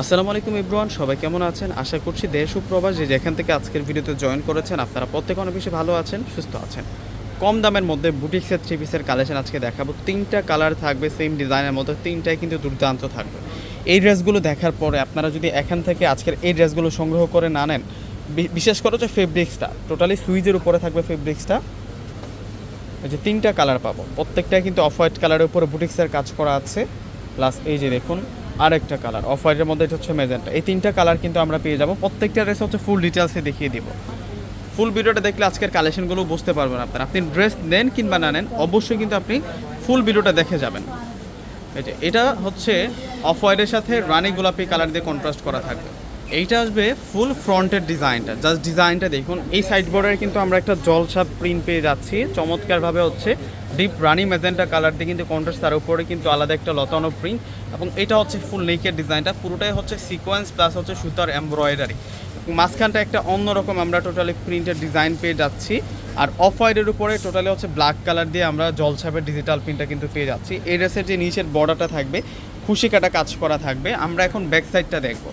আসসালামু আলাইকুম ইব্রুয়ান, সবাই কেমন আছেন? আশা করছি দেশ ও প্রবাস যে যেখান থেকে আজকের ভিডিওতে জয়েন করেছেন, আপনারা প্রত্যেকে অনেক বেশি ভালো আছেন, সুস্থ আছেন। কম দামের মধ্যে বুটিক্সের থ্রি পিসের কালেকশন আজকে দেখাবো। তিনটা কালার থাকবে সেম ডিজাইনের মধ্যে তিনটাই কিন্তু দুর্দান্ত থাকবে। এই ড্রেসগুলো দেখার পরে আপনারা যদি এখান থেকে আজকের এই ড্রেসগুলো সংগ্রহ করে না নেন বিশেষ করে হচ্ছে ফেব্রিক্সটা টোটালি সুইজের উপরে থাকবে ফেব্রিক্সটা যে তিনটা কালার পাবো। প্রত্যেকটা কিন্তু অফ হোয়াইট কালারের উপরে বুটিক্সের কাজ করা আছে। প্লাস এই যে দেখুন আরেকটা কালার অফ হোয়াইটের মধ্যে এটা হচ্ছে মেজেন্টা এই তিনটা কালার কিন্তু আমরা পেয়ে যাব। প্রত্যেকটা ড্রেস হচ্ছে ফুল ডিটেলসে দেখিয়ে দিব। ফুল ভিডিওটা দেখলে আজকের কালেকশনগুলো বুঝতে পারবেন আপনার। আপনি ড্রেস নেন কিংবা না নেন, অবশ্যই কিন্তু আপনি ফুল ভিডিওটা দেখে যাবেন। এই যে, এটা হচ্ছে অফ হোয়াইটের সাথে রানি গোলাপি কালার দিয়ে কন্ট্রাস্ট করা থাকবে। এইটা আসবে ফুল ফ্রন্টের ডিজাইনটা জাস্ট ডিজাইনটা দেখুন, এই সাইড বর্ডারে কিন্তু আমরা একটা জলছাপ প্রিন্ট পেয়ে যাচ্ছি। চমৎকারভাবে হচ্ছে ডিপ রানি মেজেন্টা কালার দিয়ে কিন্তু কন্ট্রাস্ট তার উপরে কিন্তু আলাদা একটা লতানো প্রিন্ট এবং এটা হচ্ছে ফুল নেকের ডিজাইনটা পুরোটাই হচ্ছে সিকোয়েন্স প্লাস হচ্ছে সুতার এমব্রয়ডারি মাঝখানটা একটা অন্যরকম আমরা টোটালি প্রিন্টের ডিজাইন পেয়ে যাচ্ছি। আর অফ হোয়াইটের উপরে টোটালি হচ্ছে ব্ল্যাক কালার দিয়ে আমরা জলছাপের ডিজিটাল প্রিন্টটা কিন্তু পেয়ে যাচ্ছি। এই ড্রেসের যে নিচের বর্ডারটা থাকবে খুশি কাটা কাজ করা থাকবে। আমরা এখন ব্যাক সাইডটা দেখব।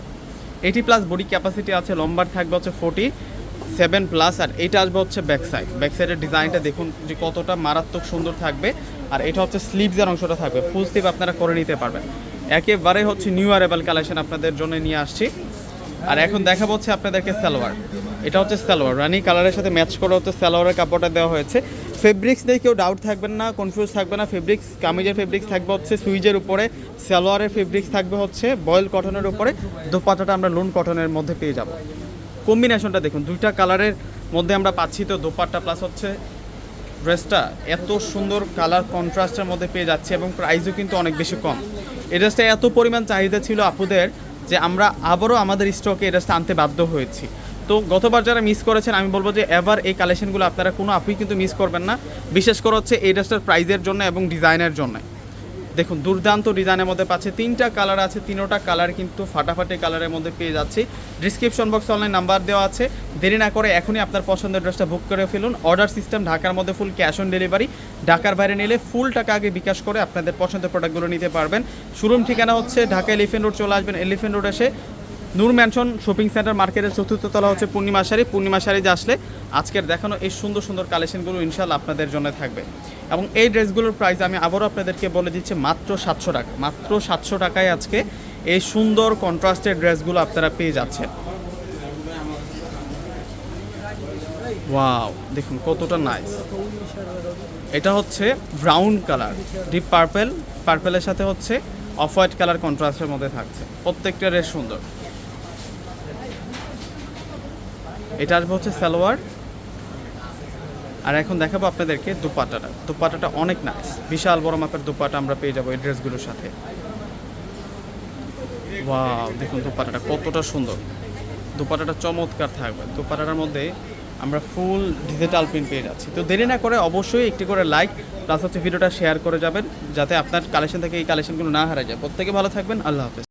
এইটি প্লাস বডি ক্যাপাসিটি আছে, লম্বার থাকবে হচ্ছে ফোর্টি সেভেন প্লাস আর এটা আসবে হচ্ছে ব্যাক সাইড ব্যাক সাইডের ডিজাইনটা দেখুন যে কতটা মারাত্মক সুন্দর থাকবে, আর এটা হচ্ছে স্লিভসের অংশটা থাকবে। ফুল স্লিভ আপনারা করে নিতে পারবেন। একেবারে হচ্ছে নিউ অ্যারেবল কালেকশন আপনাদের জন্য নিয়ে আসছি। আর এখন দেখা হচ্ছে আপনাদেরকে সালোয়ার। এটা হচ্ছে সালোয়ার। রানি কালারের সাথে ম্যাচ করে হচ্ছে সালোয়ারের কাপড়টা দেওয়া হয়েছে। ফেব্রিক্স দিয়ে কেউ ডাউট থাকবেন না কনফিউজ থাকবে না। ফেব্রিক্স, কামিজের ফেব্রিক্স থাকবে হচ্ছে সুইজের উপরে। সালোয়ারের ফেব্রিক্স থাকবে হচ্ছে বয়েল কটনের উপরে। দোপাটাটা আমরা লোন কটনের মধ্যে পেয়ে যাব। কম্বিনেশনটা দেখুন, দুইটা কালারের মধ্যে আমরা পাচ্ছি তো দোপাট্টা প্লাস হচ্ছে ড্রেসটা এত সুন্দর কালার কন্ট্রাস্টের মধ্যে পেয়ে যাচ্ছে এবং প্রাইসও কিন্তু অনেক বেশি কম। এই ড্রেসটা এত পরিমাণ চাহিদা ছিল আপুদের যে আমরা আবারও আমাদের স্টকে এটা আনতে বাধ্য হয়েছি। তো গতবার যারা মিস করেছেন, আমি বলব যে এবার এই কালেকশনগুলো আপনারা কোনো আপুই কিন্তু মিস করবেন না। বিশেষ করে হচ্ছে এই ড্রেসটার প্রাইজের জন্য এবং ডিজাইনের জন্য। দেখুন, দুর্দান্ত ডিজাইনের মধ্যে পাচ্ছে তিনটা কালার আছে, তিনোটা কালার কিন্তু ফাটাফাটি কালারের মধ্যে পেয়ে যাচ্ছি। ডিসক্রিপশন বক্স অনলাইন নাম্বার দেওয়া আছে। দেরি না করে এখনই আপনার পছন্দের ড্রেসটা বুক করে ফেলুন। অর্ডার সিস্টেম ঢাকার মধ্যে ফুল ক্যাশ অন ডেলিভারি ঢাকার বাইরে নিলে ফুল টাকা আগে বিকাশ করে আপনাদের পছন্দের প্রোডাক্টগুলো নিতে পারবেন। শোরুম ঠিকানা হচ্ছে ঢাকা এলিফেন্ট রোড চলে আসবেন এলিফেন্ট রোড এসে নূর ম্যানশন শপিং সেন্টার মার্কেটের চতুর্থ তলা হচ্ছে পূর্ণিমা শাড়ি। পূর্ণিমা শাড়িতে আসলে আজকের দেখানো এই সুন্দর সুন্দর কালেকশনগুলো ইনশাল্লাহ আপনাদের জন্য থাকবে। এবং এই ড্রেসগুলোর প্রাইস আমি আবারও আপনাদেরকে বলে দিচ্ছি মাত্র সাতশো টাকা। মাত্র সাতশো টাকায় আজকে এই সুন্দর কন্ট্রাস্টের ড্রেসগুলো আপনারা পেয়ে যাচ্ছেন। ওয়াও দেখুন কতটা নাইস এটা হচ্ছে ব্রাউন কালার ডিপ পার্পেল পার্পেলের সাথে হচ্ছে অফ হোয়াইট কালার কন্ট্রাস্টের মধ্যে থাকছে। প্রত্যেকটা রেস সুন্দর। এটা আসবে হচ্ছে সালোয়ার আর এখন দেখাবো আপনাদেরকে দুপাটাটা। দুপাটাটা অনেক নাইস বিশাল বড় মাপের দুপাটা আমরা পেয়ে যাব এই ড্রেসগুলোর সাথে। ওয়াও দেখুন দুপাটাটা কতটা সুন্দর। দুপাটাটা চমৎকার থাকবে। দুপাটাটার মধ্যে আমরা ফুল ডিজিটাল প্রিন্ট পেয়ে যাচ্ছি। তো দেরি না করে অবশ্যই একটি করে লাইক প্লাস হচ্ছে ভিডিওটা শেয়ার করে যাবেন, যাতে আপনার কালেকশন থেকে এই কালেকশনগুলো না হারা যায়। প্রত্যেকে ভালো থাকবেন। আল্লাহ হাফেজ।